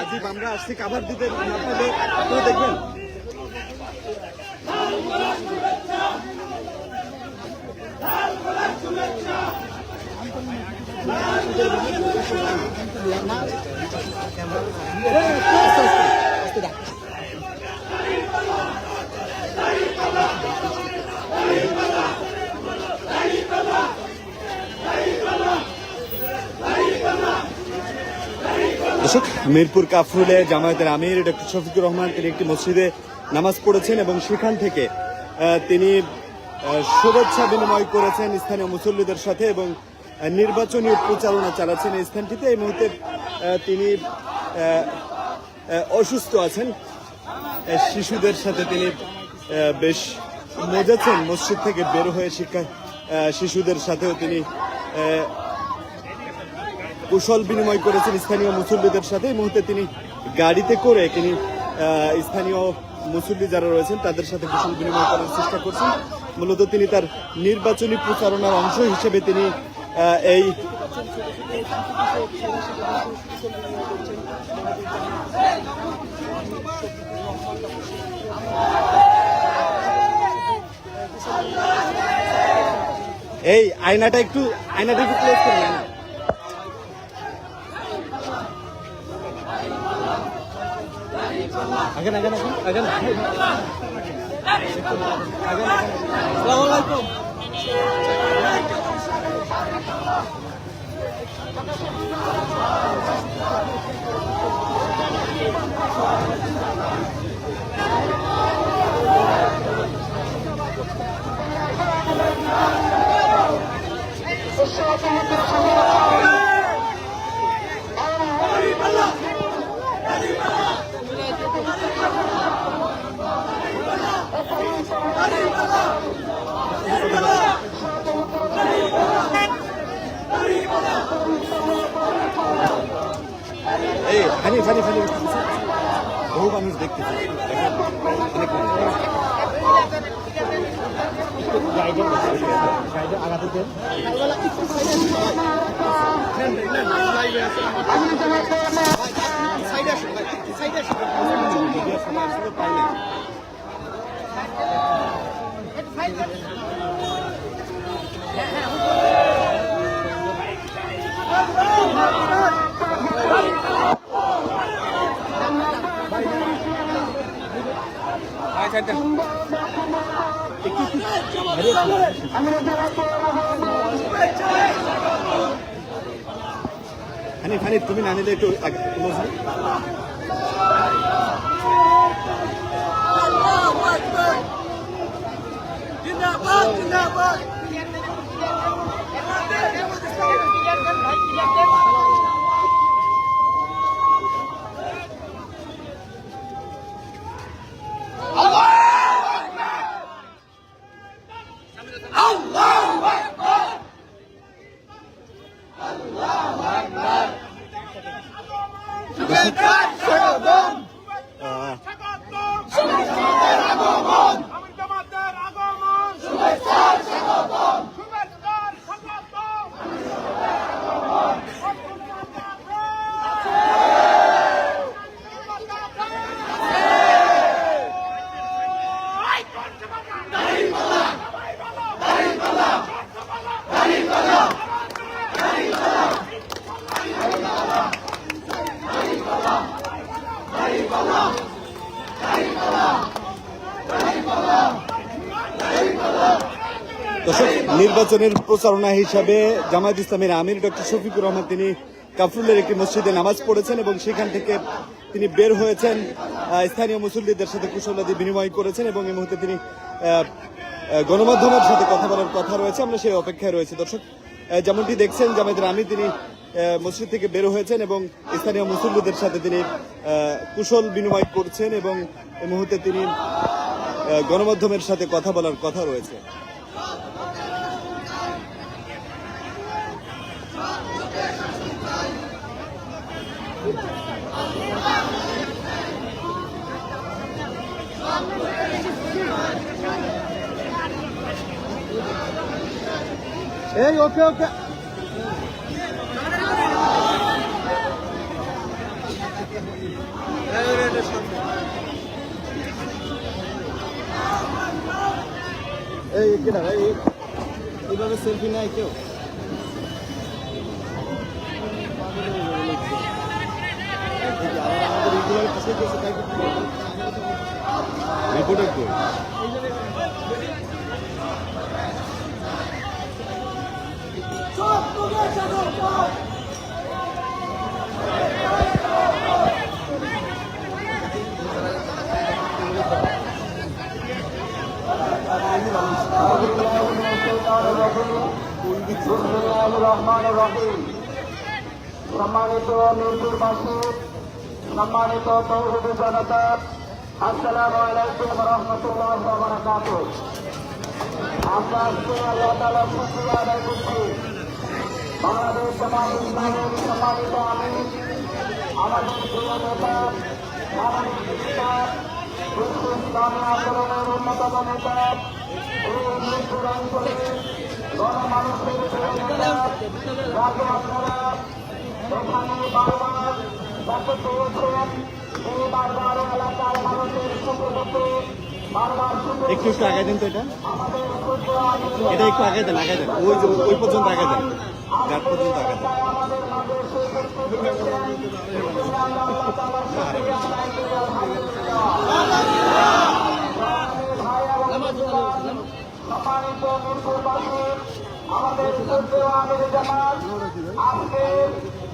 আজিব আমরা আসছি কাভার দিতে। আপনাদের আপনারা দেখবেন দর্শক, মিরপুর কাফরুলে জামায়াতের আমির ডক্টর শফিকুর রহমান তিনি একটি মসজিদে নামাজ পড়েছেন এবং সেখান থেকে তিনি শুভেচ্ছা বিনিময় করেছেন স্থানীয় মুসল্লিদের সাথে এবং নির্বাচনী প্রচারণা চালাচ্ছেন এই স্থানটিতে। এই মুহূর্তে তিনি অসুস্থ আছেন। শিশুদের সাথে তিনি বেশ মজাচ্ছেন মসজিদ থেকে বের হয়ে শিক্ষা শিশুদের সাথেও তিনি কুশল বিনিময় করেছেন স্থানীয় মুসল্লিদের সাথে। এই মুহূর্তে তিনি গাড়িতে করে তিনি স্থানীয় মুসল্লি যারা রয়েছেন, তাদের সাথে কুশল বিনিময় করার চেষ্টা করছেন। মূলত তিনি তার নির্বাচনী প্রচারণার অংশ হিসেবে তিনি এই এই আয়নাটা একটু আয়নাটা একটু ক্লোজ করে আগান আগান। আগান আগান। আসসালামু আলাইকুম। এই ভিডিওর সময় ফানি ফানি তুমি না নিলে একটু হও। জিন্দাবাদ জিন্দাবাদ আহ, নির্বাচনের প্রচারণা হিসাবে জামায়াত ইসলামের আমির ডক্টর শফিকুর রহমান তিনি কাফরুলের একটি মসজিদে নামাজ পড়েছেন এবং সেখান থেকে তিনি বের হয়েছেন। স্থানীয় মুসল্লিদের সাথে কুশলাদি বিনিময় করেছেন এবং এই মুহূর্তে তিনি গণমাধ্যমের সাথে কথা বলার কথা রয়েছে। আমরা সেই অপেক্ষায় রয়েছে। দর্শক যেমনটি দেখছেন জামায়াতের আমির তিনি মসজিদ থেকে বের হয়েছেন এবং স্থানীয় মুসল্লিদের সাথে তিনি কুশল বিনিময় করছেন এবং এই মুহূর্তে তিনি গণমাধ্যমের সাথে কথা বলার কথা রয়েছে। এই ওকে ওকে। এই কেটা ভাই এই- এইভাবে সেলফি নেয় কেউ? রিপোর্টার কই রহমান রহিম। সম্মানিত মিরপুরবাসী সম্মানিত তৌহিদি জনতা, আসসালামু আলাইকুম রহমতুল্লাহ বারাকাত বাংলাদেশ সম্মানিত আমি আমাদের অন্যতম নেতা গণমানুষের আপনারা বারবার একটু একটু আগে দেন তো এটা। এটা একটু আগে দেন আগে দেন। ওই ওই পর্যন্ত আগে দেন। গাছ পর্যন্ত আগে দেন। আমাদের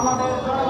আমাদের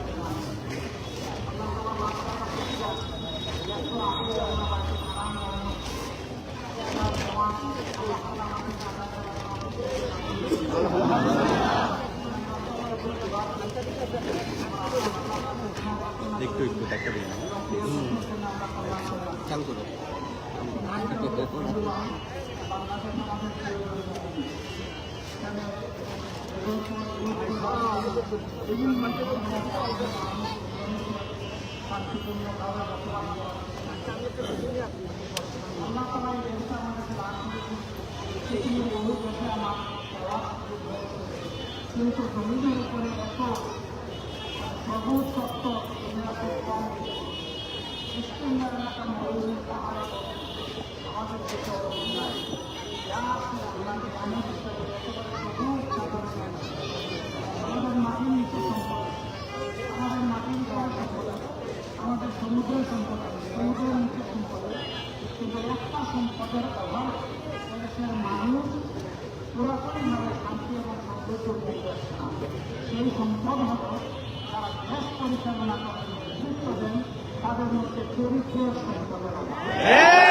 কিন্তু জমিদের উপরে এত সবুজ সত্য আমাদের আমাদের মাটির নিচে সম্পদ আমাদের মাটির উপরে সম্পদ আমাদের সমুদ্রের সম্পদ সমুদ্রের নিচে সম্পদ কিন্তু একটা সম্পদের অভাব দেশের মানুষ পুরাতনভাবে শান্তি এবং সমৃদ্ধ করছে না সেই সম্পদ হল যারা দেশ পরিচালনা করার নেতৃত্ব দেন। তাদের মধ্যে চরিত্রের সম্পদের অভাব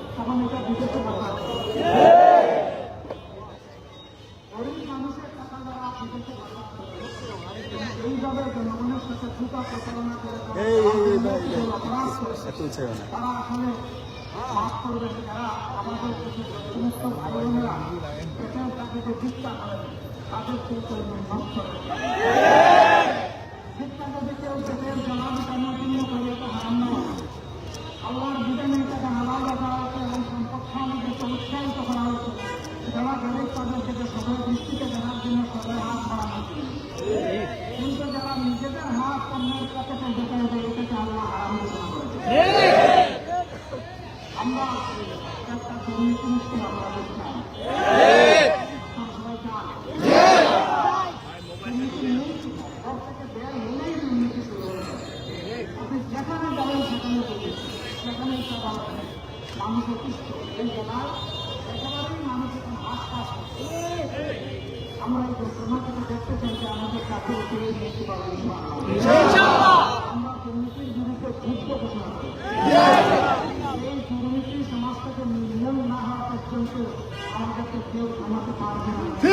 তখন এটা বিদেশে পাঠায় গরিব মানুষের টাকা যারা বিদেশে পাঠাচ্ছে এইভাবে জনগণের সাথে প্রচারণা করে তারা অপরাধ করেছে, তারা আসলে মাফ করবে যারা আমাদের কিছু সমস্ত ভাই বোনেরা পেটের চাকরিতে ভিক্ষা করেন তাদের কেউ কেউ মাফ করে ভিক্ষা যদি কেউ জবাব কান্নার জন্য করে এটা হারাম নয় আল্লাহর বিধানে এটাকে হালাল রাখা হয়েছে এবং সম্পদ সমাজকে উৎসাহিত করা হয়েছে যারা গরিব তাদের থেকে সবাই দৃষ্টিতে দেওয়ার জন্য সবাই হাত বাড়ানো কিন্তু যারা নিজেদের হাত অন্যের পকেটে ঢুকে Two.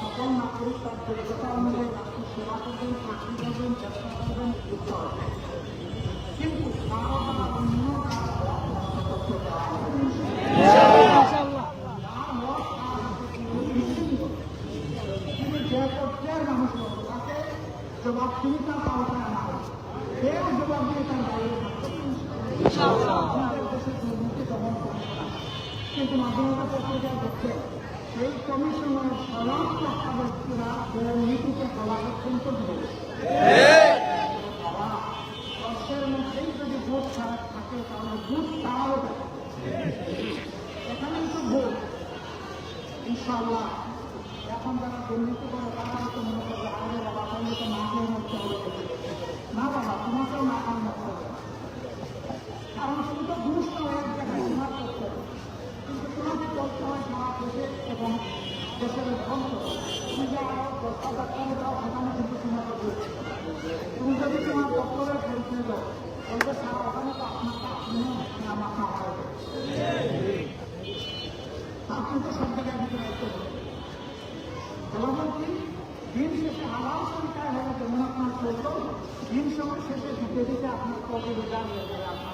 সকল নাগরিক তার যোগ্যতা অনুযায়ী রাষ্ট্র সেবা করবেন চাকরি করবেন চেষ্টা করবেন যুক্ত হবেন কিন্তু দ্বারা অন্য নষ্ট করতে দেওয়া হবে না। যার হক তার হাতে তুলে নিশ্চিন্ত তিনি যে পর্যায়ের মানুষ হবে তাকে জবাবদিহিতার আওতায় আনা হবে কেউ জবাবদিহিতার বাইরে আমাদের কিন্তু মাধ্যমিক পত্রিকায় দেখছে। সেই কমিশনের সমস্ত ব্যক্তিরা দুর্নীতিতে বলা অত্যন্ত দশের মধ্যেই যদি ভোট ছাড়া থাকে, তাহলে ভোট তারাও থাকে এখানেই তো ভোট। ইনশাআল্লাহ। এখন যারা দুর্নীতি করে, তারা হয়তো মনে করবে, আরে বাবা, তাহলে তো না খেয়ে মরতে হবে। না বাবা, তোমাকেও না খাওয়া মরতে হবে। কারণ তুমি তো ঘুষ তো এক জায়গায় করতে হবে কিন্তু তোমাকে করতে হয় সারা দেশে এবং দেশের ধ্বংস তুমি যে আরও দশ হাজার টাকা দাও, সেখানে কিন্তু করবে তুমি যদি তোমার দপ্তরের ফেলতে দাও বলবে সারা ওখানে তো আপনার আপনি আমার খাওয়া আপনি তো সব জায়গায় দিতে সভাপতি দিন শেষে আমার সরকার হবে আপনার চলতো দিন সময় শেষে দিতে দিতে আপনার কবে হয়ে যাবে আপনারা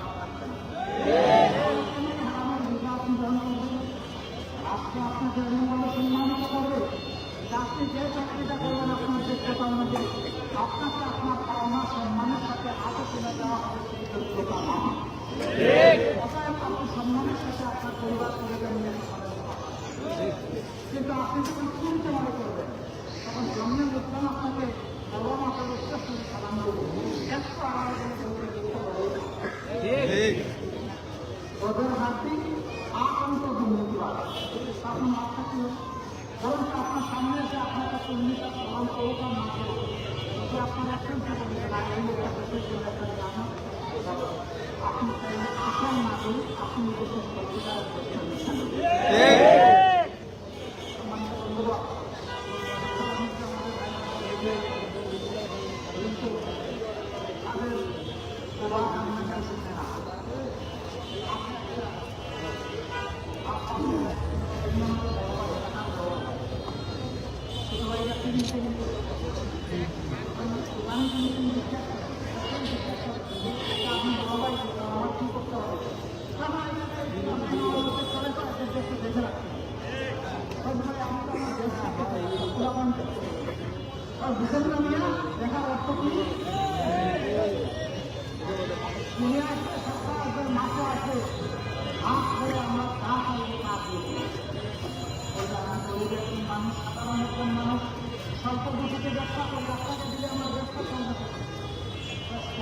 ধরুন আপনার সামনে যে আপনার কাছে উন্নীত সমান করুক না করুক যদি আপনার একটা জীবনে লাগে আপনি আপনার না আপনি দেখা অর্থ কি